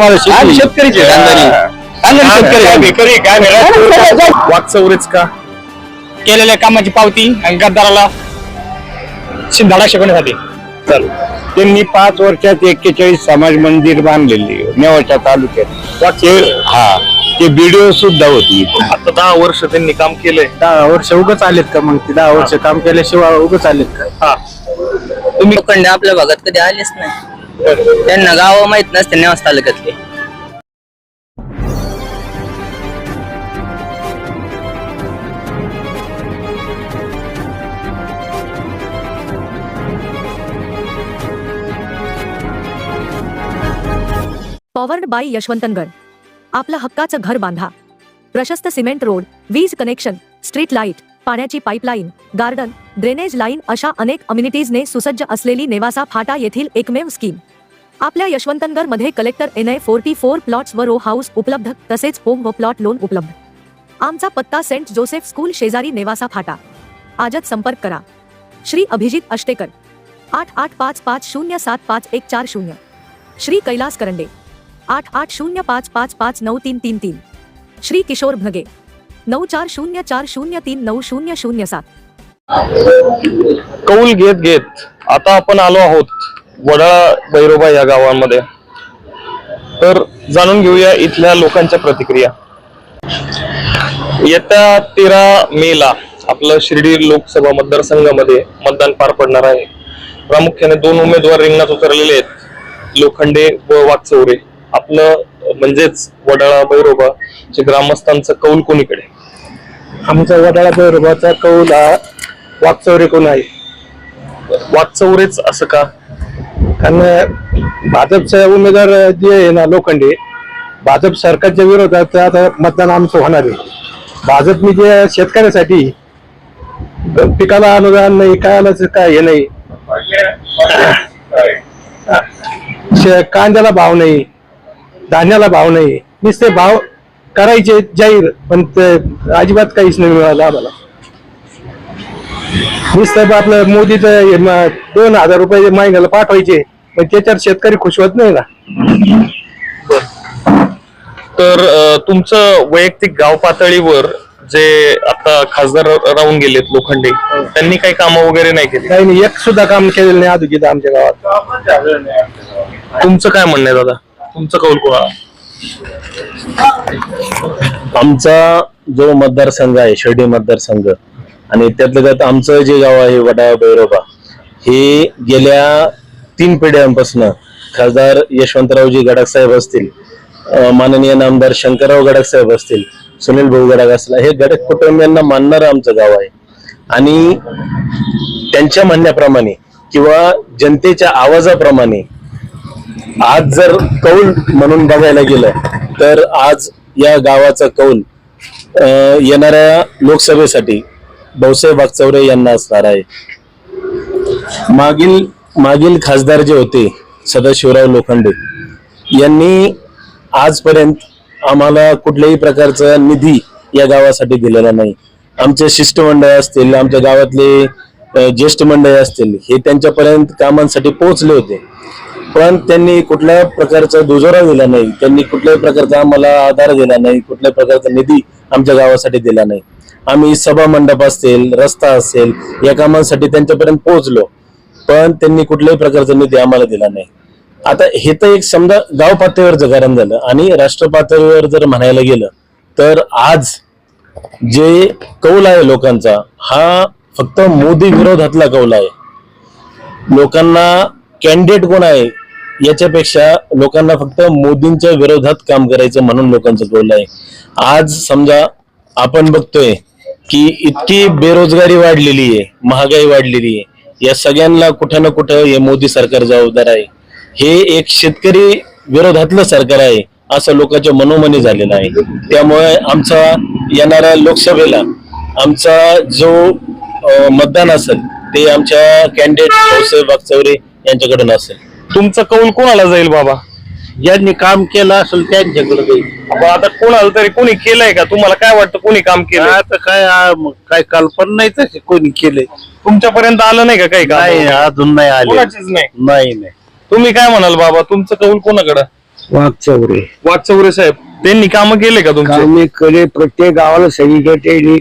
आम्ही शेतकरीचे शेतकरी. वाकचौरेच का? केलेल्या कामाची पावती आणि गद्दाराला धडा शिकवण्यासाठी. त्यांनी पाच वर्षात एक्केचाळीस समाज मंदिर बांधलेली नेवाच्या तालुक्यात. ते हा. ते बीडीओ सुद्धा होती. आता दहा वर्ष त्यांनी काम केलंय दहा वर्ष उगच आलेत का मग? ते दहा वर्ष काम केल्याशिवाय उगच आलेत का? तुम्ही लोखंडे आपल्या भागात कधी आलेच नाही. त्यांना गाव माहीत नसते नेवास तालुक्यातले. Powered by Yashwantnagad. आपला हक्काचं घर बांधा. प्रशस्त सिमेंट रोड वीज कनेक्शन स्ट्रीट लाइट पाण्याची पाईपलाईन गार्डन ड्रेनेज लाईन अशा अनेक अम्युनिटीजने सुसज्ज असलेली नेवासा फाटा येथील एकमेव स्कीम. आपल्या यशवंतनगरमध्ये collector N I forty four plots व रो हाऊस उपलब्ध तसेच होम व प्लॉट लोन उपलब्ध. आमचा पत्ता सेंट जोसेफ स्कूल शेजारी नेवासा फाटा. आजच संपर्क करा. श्री अभिजित अष्टेकर. आठ आठ पाच पाच शून्य सात पाच एक चार शून्य. श्री कैलास करंडे. आठ आठ शून्य पाच पाच पाच नऊ तीन तीन तीन. श्री किशोर भगे. नऊ चार शून्य चार शून्य तीन नऊ शून्य शून्य सात. कौल घेत घेत आता आपण आलो आहोत. वडाळा बैरोबा या गावांमध्ये. तर जाणून घेऊया इथल्या लोकांच्या प्रतिक्रिया. येत्या तेरा मे ला आपलं शिर्डी लोकसभा मतदारसंघामध्ये मतदान पार पडणार आहे. प्रामुख्याने दोन उमेदवार रिंगणात उतरलेले आहेत. लोखंडे व वाकचौरे. आपलं म्हणजेच वडाळा बैरोबा चे ग्रामस्थांचं कौल कोणीकडे? आमचा वडाळा बरोबरचा कौल हा वाकचौरे कोण आहे? वाकचौरेच असं का? कारण भाजपचा उमेदवार जे आहे ना लोखंडे भाजप सरकारच्या विरोधात आता मतदान आमचं होणार आहे. भाजपने जे शेतकऱ्यासाठी पिकाला अनुदान नाही काय आलं काय हे नाही. शे- कांद्याला भाव नाही धान्याला भाव नाही. नुसते भाव करायचे जाहीर पण ते अजिबात काहीच नाही मिळालं आम्हाला. नुसतं आपलं मोदीचं म- दोन हजार रुपये महिन्याला पाठवायचे. पण त्याच्यावर शेतकरी खुश होत नाही ना. तर तुमचं वैयक्तिक गाव पातळीवर जे आता खासदार राहून गेलेत लोखंडे त्यांनी काही कामं वगैरे नाही केली? काही नाही एक सुद्धा काम केलेलं नाही अधुगीत आमच्या गावात. तुमचं काय म्हणणं आहे दादा? तुमचं कौल कोणा आमचा जो मतदारसंघ आहे शिर्डी मतदारसंघ आणि त्यातलं त्यात आमचं जे गाव आहे वडा बैरोबा हे गेल्या तीन पिढ्यांपासून खासदार यशवंतरावजी गडाख साहेब असतील माननीय नामदार शंकरराव गडाख साहेब असतील सुनील भाऊ गडाख असला हे गडक कुटुंबियांना मानणारं आमचं गाव आहे. आणि त्यांच्या म्हणण्याप्रमाणे किंवा जनतेच्या आवाजाप्रमाणे आज जर कौल म्हणून बघायला गेलं तर आज या गावाचा कौल येणाऱ्या लोकसभेसाठी भाऊसाहेब वागचौरे यांना असणार आहे. मागील मागील खासदार जे होते सदाशिवराव लोखंडे यांनी आजपर्यंत आम्हाला कुठल्याही प्रकारचा निधी या गावासाठी दिलेला नाही. आमचे शिष्टमंडळ असतील आमच्या गावातले ज्येष्ठ मंडळी असतील हे त्यांच्यापर्यंत कामांसाठी पोहोचले होते. पण त्यांनी कुठल्या प्रकारचा दुजोरा दिला नाही त्यांनी कुठल्याही प्रकारचा आम्हाला आधार दिला नाही कुठल्याही प्रकारचा निधी आमच्या गावासाठी दिला नाही. आम्ही सभा मंडप असतील रस्ता असेल या कामांसाठी त्यांच्यापर्यंत पोहोचलो. पण त्यांनी कुठल्याही प्रकारचा निधी आम्हाला दिला नाही. आता हे तर एक समजा गाव पातळीवरचं कारण झालं आणि राष्ट्र पातळीवर जर म्हणायला गेलं तर आज जे कौल आहे लोकांचा हा फक्त मोदी विरोधातला कौल आहे. लोकांना कॅन्डिडेट कोण आहे? याच्यापेक्षा लोकांना फक्त मोदींच्या विरोधात काम करायचं म्हणून लोकांचं कौल आहे. आज समजा आपण बघतोय की इतकी बेरोजगारी वाढलेली आहे महागाई वाढलेली आहे. या सगळ्यांना कुठं ना कुठं हे मोदी सरकार जबाबदार आहे. हे एक शेतकरी विरोधातलं सरकार आहे असं लोकांच्या मनोमनी झालेलं आहे. त्यामुळे आमचा येणाऱ्या लोकसभेला आमचा जो मतदान असेल ते आमच्या कॅन्डिडेट भाऊसाहेब वागचौरे यांच्याकडून असेल. तुमचं कौल कोणाला जाईल बाबा? ज्यांनी काम केलं असेल त्यांच्याकडे अब आता कोणाला तरी कोणी केलंय का? तुम्हाला काय वाटतं कोणी काम केलं आता काय आ, मग काय कल्पना नाही तशी कोणी केलंय. तुमच्यापर्यंत आलं नाही का काही नाही काम अजून नाही आले. कोणाचीच नाही. नाही नाही. तुम्ही काय म्हणाल बाबा? तुमचं कौल कोणाकडं? वाघचौरे. वाकचौरे साहेब त्यांनी कामं केले का तुमचे? कामे प्रत्येक गावाला सगळीकडे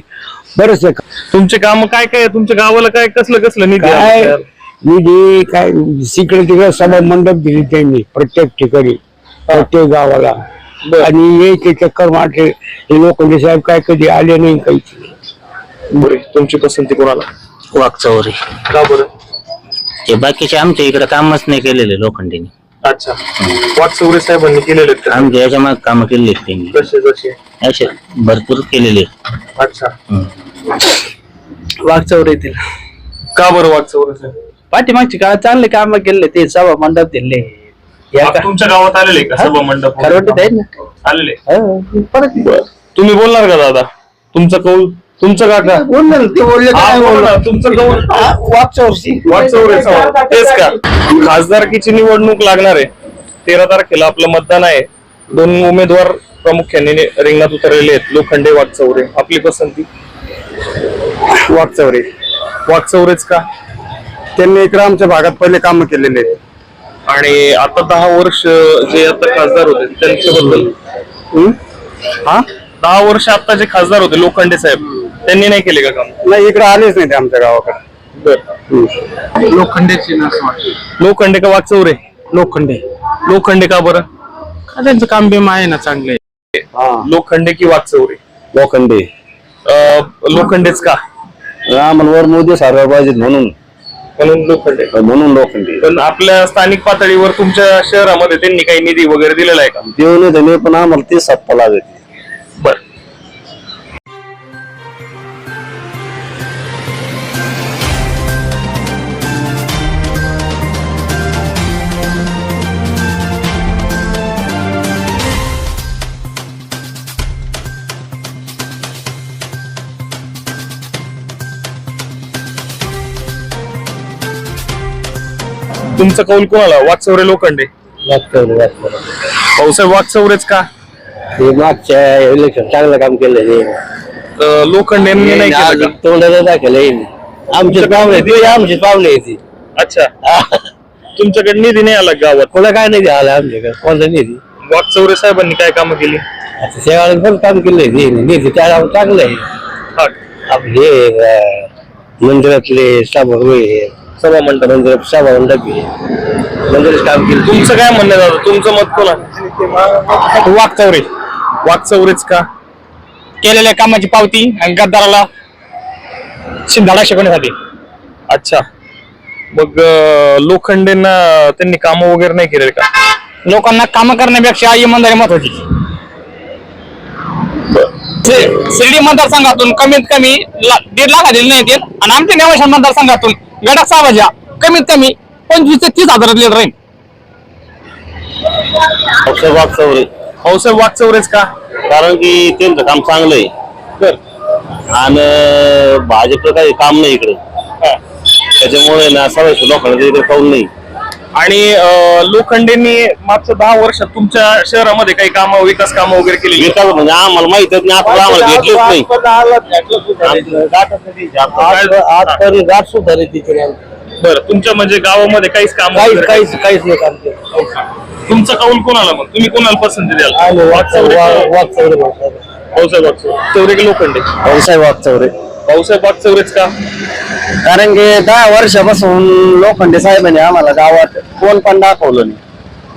बरंच तुमचे काम काय काय आहे? तुमच्या गावाला काय कसलं कसलं निधी काय? निधी काय तिकडे तिकडे सभा मंडप दिली त्यांनी प्रत्येक ठिकाणी प्रत्येक गावाला. आणि एक चक्कर मारले हे लोक साहेब काय कधी आले नाही काहीच. बरे तुमची पसंती कोणाला? वाकचौरी. का बरं? हे बाकीचे आमच्या इकडे कामच नाही केलेले लोखंडीने. अच्छा. वाकचौरे साहेबांनी केलेले आहेत का? आमच्या याच्या मागे काम केलेली आहेत त्यांनी. कसे असे भरपूर केलेले आहेत. अच्छा. वाघचौर येतील. का बरं साहेब पाठीमागची काळ चांगले काम केले ते सभा मंडप दिले. या का तुमच्या गावात आलेले का सभा मंडप? खरवटीत आहेत ना? आलेले. हो, परत बरं. तुम्ही बोलणार का दादा? तुमचं कौल तुमचं काका? बोलणार ते बोलले काय बोला बोलणार? तुमचं कौल. तेच का? खासदारकीची निवडणूक लागणार आहे. तेरा तारखेला आपलं मतदान आहे. दोन उमेदवार प्रामुख्याने नि- रिंगणात उतरलेले आहेत. लोखंडे वाकचौरे आपली पसंती? वाघचौरे वाकचौरेच का? त्यांनी इकडे आमच्या भागात पहिले काम केलेले आहेत. आणि आता दहा वर्ष जे आता खासदार होते त्यांच्याबद्दल? हा? दहा वर्ष आता जे खासदार होते लोखंडे साहेब त्यांनी नाही केले का काम? नाही इकडे आलेच नाही ते आमच्या गावाकडे. लोखंडे का वाकचौरे? लोखंडे. लोखंडे का बरं? त्यांचं काम बिम आहे ना चांगले लोखंडे की वाकचौरे? लोखंडे. अं, लोखंडेच का? रामनवर मोदी सारवा पाहिजेत म्हणून. म्हणून लोखंडे म्हणून लोखंडे पण आपल्या स्थानिक पातळीवर तुमच्या शहरामध्ये त्यांनी काही निधी वगैरे दिलेला आहे का? देऊन त्याने पण आम्हाला ते सत्ता लागत तुमचं कौल कोणाला? वाकचौरे लोखंडे. भाऊसाहेब वाकचौरेच का? ते मागच्या इलेक्शन चांगलं काम केलं अं, लोखंडेंनी नाही केलं का? तोंडाला पाहुणे ते पाहुणे अच्छा. तुमच्याकडे निधी नाही आला गावात? कोणा काय नाही आलं आमच्याकडे? कोणता निधी? वाकचौरे साहेबांनी काय कामं केली? आता शेवाळी पण काम केलंय ते. निधी त्याला चांगलं आहे हा. आपले अं, मंदिरातले सभा होय सभा मंडप मंदिरात सभा आहे. मंदिरात काम केलं. तुमचं काय म्हणणं आहे दादा? तुमचं मत कोणा वाघचौरे वाकचौरेच का? केलेल्या कामाची पावती आणि गद्दाराला शिंदाडा शिकवण्यासाठी. अच्छा. मग अं, लोखंडेंना त्यांनी काम वगैरे नाही केले का? लोकांना काम करण्यापेक्षा इमानदारी महत्वाची. शि- शिर्डी मतदारसंघातून कमीत कमी ला- दीड लाख दिले नाही आणि आमच्या नेवाशा मतदारसंघातून गटात सावाजा कमीत कमी पंचवीस ते तीस हजार लिटर राहील वागचौरे भाऊसाहेब वाकचौरेच का? कारण की त्यांचं काम चांगलं आहे. आणि भाजपचं काही काम नाही इकडे. त्याच्यामुळे ना सगळ्या लोकांना इकडे पाऊल नाही. आणि लोखंडेंनी मागच्या दहा वर्षात तुमच्या शहरामध्ये काही काम विकास काम वगैरे केली? विकास म्हणजे आम्हाला माहितच नाही आता आम्हाला भेटलेच नाही. गाठ नाही तिकडे बरं तुमच्या म्हणजे गावामध्ये काहीच काम काहीच काहीच काहीच नाही काम केलं तुमचा कौल कोणाला मग? तुम्ही कोणाला पसंती द्याल? का? वागचौरे भाऊसाहेब वाकचौरे चौरे की लोखंडे व्यवसाय वागचौरे भाऊसाहेब वाकचौरेच का? कारण की दहा वर्षापासून लोखंडे साहेबांनी आम्हाला गावात कोण पण दाखवलं नाही.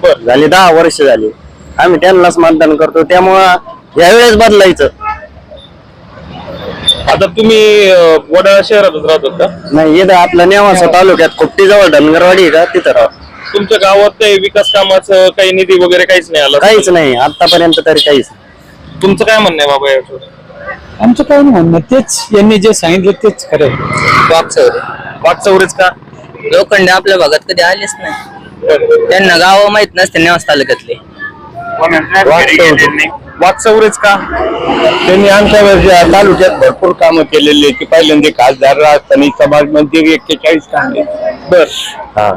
बर. झाली दहा वर्ष झाली. आम्ही त्यांनाच मतदान करतो. त्यामुळं यावेळेस बदलायचं. आता तुम्ही अं, वडाळा शहरातच राहतात का? नाही इथं आपल्या नेवासा तालुक्यात खुट्टीजवळ धनगरवाडी आहे का? तिथं राहतो. तुमच्या गावात काही विकास कामाचं काही निधी वगैरे काहीच नाही आला? काहीच नाही. आतापर्यंत तरी काहीच नाही. तुमचं काय म्हणणं आहे बाबा याच्यावर? आमचं काय म्हणणं तेच यांनी जे सांगितलं तेच खरं वाघचौरे वाकचौरेच का? लोखंडे आपल्या भागात कधी आलेच नाही. त्यांना गाव माहीत नसते नेवास तालुक्यातले. वाकचौरेच का? त्यांनी आमच्या वर्षी तालुक्यात भरपूर कामं केलेली आहेत की पहिल्यांदा खासदार राजधानी समाज मंदिर एक्केचाळीस काम. बर हा.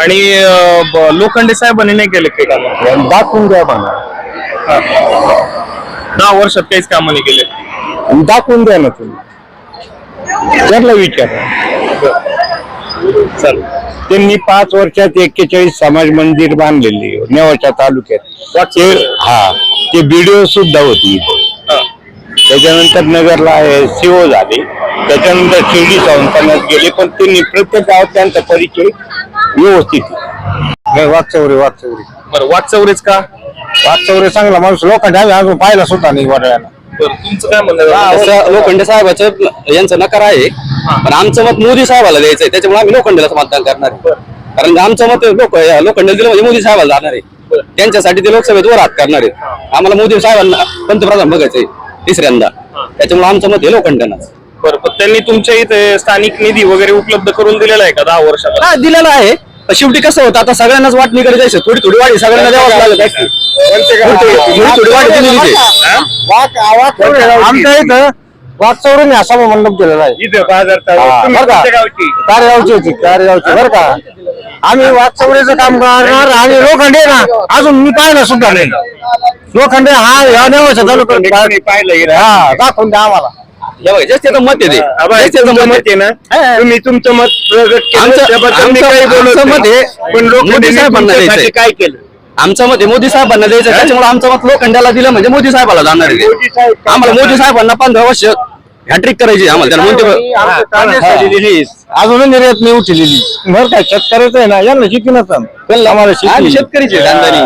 आणि अं, ब- लोखंडे साहेबांनी नाही केले काही काम? दाखवून द्या मला दहा वर्षात काहीच कामं नाही केले दाखवून द्या ना तुम्ही. त्याला विचारा. चल. त्यांनी पाच वर्षात एक्केचाळीस समाज मंदिर बांधलेली नेवाच्या तालुक्यात. ते हा ते बीडीओ सुद्धा होती. इथे. त्याच्यानंतर नगरला सीओ झाले. त्याच्यानंतर शिर्डी संस्थानात गेले पण त्यांनी प्रत्येक गावात त्यांचा परिचय व्यवस्थित वागचौरे वागचौरे बरं वाटचौरेच का? वागचौरे चांगला माणूस लोकांनी आम्ही अजून पाहिला सुद्धा नाही वडिलांना बरं तुमचं काय म्हणणं आहे? लोखंडे साहेबाचं यांचं नकार आहे पण आमचं मत मोदी साहेबाला द्यायचंय त्याच्यामुळे आम्ही लोखंडेलाच मतदान करणार आहे. कारण आमचं मत लोक लोखंडेला दिलं म्हणजे मोदी साहेबाला जाणार आहे. त्यांच्यासाठी ते लोकसभेत वर हात करणार आहेत. आम्हाला मोदी साहेबांना पंतप्रधान बघायचंय तिसऱ्यांदा. त्याच्यामुळे आमचं मत हे लोखंडेना बरं पण त्यांनी तुमच्या इथे स्थानिक निधी वगैरे उपलब्ध करून दिलेला आहे का दहा वर्षात हा दिलेलं आहे. शेवटी कसं होतं? आता सगळ्यांनाच वाटणीकडे जायचं थोडी थोडी वाढी सगळ्यांना द्यावंच लागत असते. थोडी थोडी वाढी दिलेली आहे. आमच्या इथं वागचौरे असा मंडप केलेला आहे. कार्यगावची होती कार्यगावची बरं का? आम्ही वागचौरेचं काम करणार आणि लोखंडे ना अजून मी पाहिलं सुद्धा नाही. लोखंडे हा या नेवाच्या तालुक्यात पाहिलं हा दाखवून द्या आम्हाला. हे बघा, जास्त त्याचं मत आहे ते. जास्त त्याचं मत आहे. ना तुम्ही तुमचं मत प्रगट केलं आमचं- त्याबद्दल मी आमचं- काही बोलत आमचं मत नाही. आहे, पण लोक मोदी साहेबांना द्यायचंय. काय केलं आमचं मत आहे मोदी साहेबांना द्यायचं त्याच्यामुळे आमचं मत लोखंडाला दिलं म्हणजे मोदी साहेबाला जाणार आहे ते. आम्हाला मोदी साहेबांना पंधरा वर्ष हॅट्रिक करायची आम्हाला त्याला मोदी अजून निर्यात नाही उठलेली बरं काय शेतकऱ्याचं आहे ना यांना शिकी नसतं आम्हाला आम्ही शेती शेतकरीचे कांदानी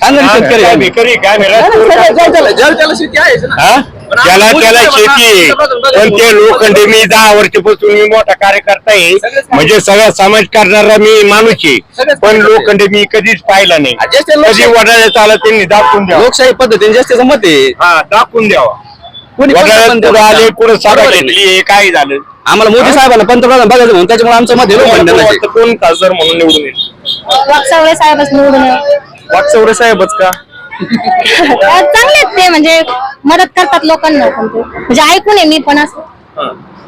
कांदानी शेतकरी आहे आम्ही. ज्याला- ज्याला- ज्याला शेती आहे ना. हा? त्याला मोदी शेती आहे. पण ते लोखंडे मी दहा वर्षापासून मी मोठा कार्यकर्ता आहे. म्हणजे सगळा समाज करणारा मी माणूस आहे. पण लोखंडे मी कधीच पाहिला नाही. कधी वडाळ्यात आला त्यांनी दाखवून द्यावा. लोकशाही पद्धतीने जास्त मत आहे. हा दाखवून द्यावा. कुठं आले कुठं सभा. घेतली काय झालं आम्हाला मोदी साहेबांना पंतप्रधान बघायचं म्हणून त्याच्यामुळे आमचं मत. वाटतं कोण खासदार म्हणून निवडून येईल? वाकसावळे साहेबच निवडून. वाटचौरे साहेबच का? चांगले आहेत ते म्हणजे मदत करतात लोकांना. पण ते म्हणजे ऐकून आहे मी पण असं.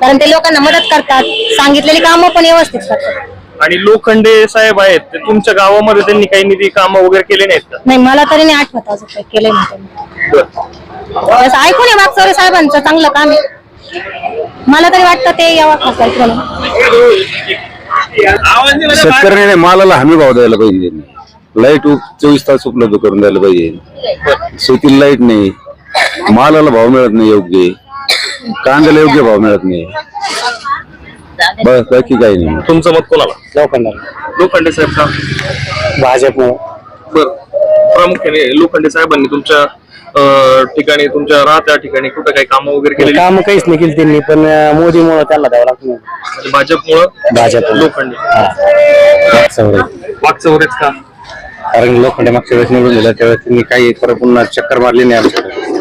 कारण ते लोकांना मदत करतात. सांगितलेली कामं पण व्यवस्थित करतात. आणि लोखंडे साहेब आहेत ते तुमच्या गावामध्ये त्यांनी काही निधी कामं वगैरे केले नाहीत का? नाही मला तरी नाही आठवत अजून काही केलंय म्हणून असं ऐकून आहे वाकसावळे साहेबांचं चांगलं काम आहे. मला तरी वाटतं ते यावं खासदार म्हणून. शेतकऱ्याने मालाला हमी भाव द्यायला पाहिजे. लाइट चोवीस तास उपलब्ध करून द्यायला पाहिजे. शेतीला लाइट नाही. मालाला भाव मिळत नाही योग्य. कांद्याला योग्य भाव मिळत नाही. बस बाकी काही नाही. तुमचं मत कोणाला? लोखंडाला लोखंडे साहेब का? भाजप बर. प्रामुख्याने लोखंडे साहेबांनी तुमच्या अं, ठिकाणी तुमच्या राहत्या ठिकाणी कुठं काही कामं वगैरे केलेली? काम काहीच नाही केली त्यांनी पण मोदीमुळे त्यांना द्यावं लागतं म्हणजे भाजपमुळं? भाजप लोखंडे. कारण वागचौरेच का लोखंडे मागच्या वेळेस निवडून दिलं त्यावेळेस त्यांनी काही परत पुन्हा चक्कर मारली नाही आमच्याकडे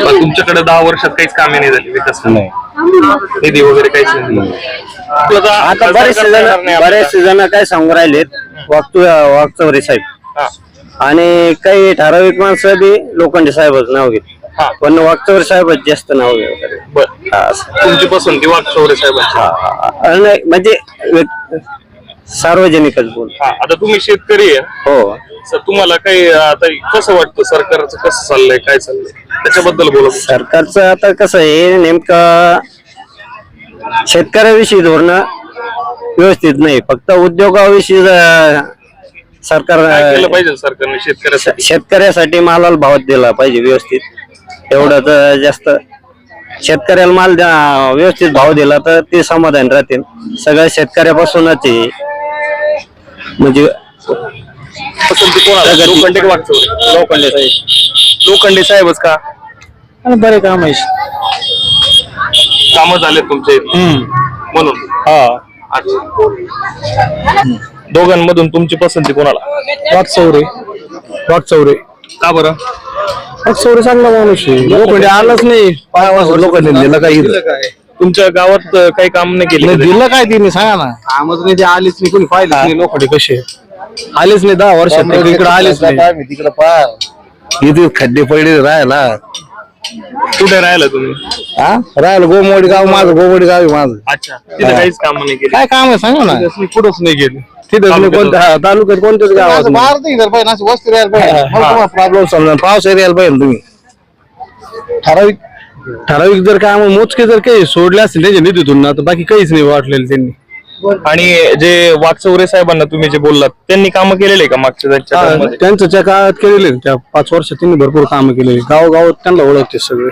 पण तुमच्याकडे दहा वर्षात काहीच कामे नाही झाली विकास नाही निधी वगैरे काहीच नाही आता बरेचसे जण. बरेचसे जण काय सांगू राहिलेत वागतू वागचौरे हा. साहेब आणि काही ठराविक माणसं बी लोखंडे साहेबच नाव घेत हा. पण वागचौरे साहेबच जास्त नाव घेत बर हा, असं. तुमची पसंती साहेबांची हा, हा, हा. आणि म्हणजे व्यक्- सार्वजनिकच बोल हा आता तुम्ही शेतकरी आहे. हो. सर तुम्हाला काही आता कसं वाटतं सरकारचं कसं चाललंय काय चाललंय? त्याच्याबद्दल बोला सरकारचं आता कसं आहे नेमकं शेतकऱ्याविषयी धोरण व्यवस्थित नाही फक्त उद्योगाविषयी ज- सरकार काय केलं पाहिजे सरकारने शेतकऱ्यासाठी? शेतकऱ्यासाठी मालाला भाव दिला पाहिजे व्यवस्थित. एवढं तर जास्त. शेतकऱ्याला माल द्या- व्यवस्थित भाव दिला तर ते समाधान राहतील. सगळ्या शेतकऱ्यापासूनच आहे. म्हणजे पसंती कोणाला? लोखंडे का वागचौरे लोखंडे साहेब. लोखंडे साहेबच का? बरे काम आहे कामं झाले तुमचे. म्हणून. अच्छा. दोघांमधून तुमची पसंती कोणाला? वाकचौरे वाकचौरे का बरं? वाकचौरे चांगला माणूस आहे. लोखंडे आलाच नाही. पाय वाजून लोकांनी दिलं काही तुमच्या गावात अं, काही काम नाही केले? दिलं काय तिने? सांगा ना. कामच नाही ते आलीच नाही. कोणी पाहिलं नाही? लोखंडे कसे आलेच नाही दहा वर्षात इकडे आलेच नाही. तिकडे पार इथे खड्डे पडले राहायला. कुठे राहिला तुम्ही? हा? राहिलं गोमोडी गाव माझं गोमोडी गाव आहे माझं. अच्छा. तिथे काहीच काम नाही केले. काय काम आहे सांगा ना. कुठंच नाही गेले. तिथं नाही कोणत्या हा, तालुक्यात कोणत्याच गावात प्रॉब्लेम समजा पाऊस एरियाला पाहिजे तुम्ही. ठराविक ठराविक जर काम मोजके जर काही सोडले असतील त्याच्या निधीतून ना तर बाकी काहीच नाही वाटलेलं त्यांनी. आणि जे वाकचौरे साहेबांना तुम्ही जे बोललात त्यांनी कामं केलेले का मागच्या त्यांच्या? त्यांचं त्या काळात केलेले त्या पाच वर्षात त्यांनी भरपूर कामं केलेली. गावगाव त्यांना ओळखते सगळे.